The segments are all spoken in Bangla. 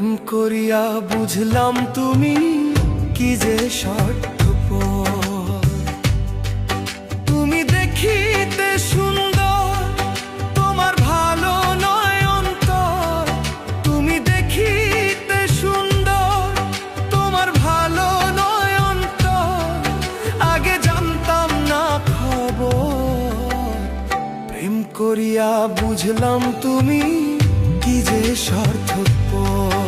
প্রেম করিয়া বুঝলাম তুমি কি যে স্বার্থপর। তুমি দেখিতে সুন্দর, তোমার ভালো নয় অন্তর। তুমি দেখিতে সুন্দর, তোমার ভালো নয় আগে জানতাম না খবর। প্রেম করিয়া বুঝলাম তুমি কি যে স্বার্থপর।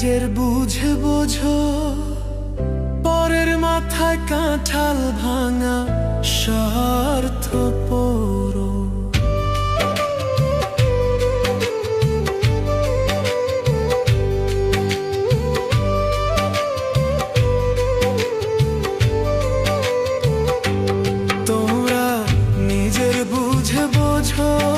নিজের বুঝে বোঝো পরের মাথায় কাঁঠাল ভাঙা স্বার্থ পড়ো তোমরা নিজের বুঝে বোঝো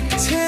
dictate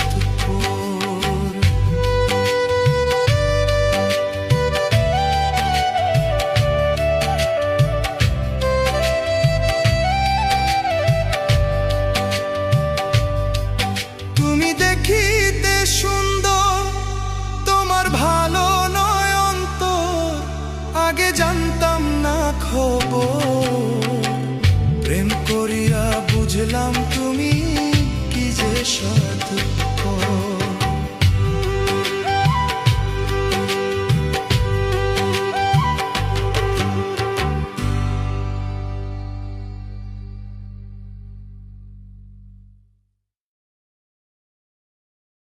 তুমি কি যে স্বার্থপর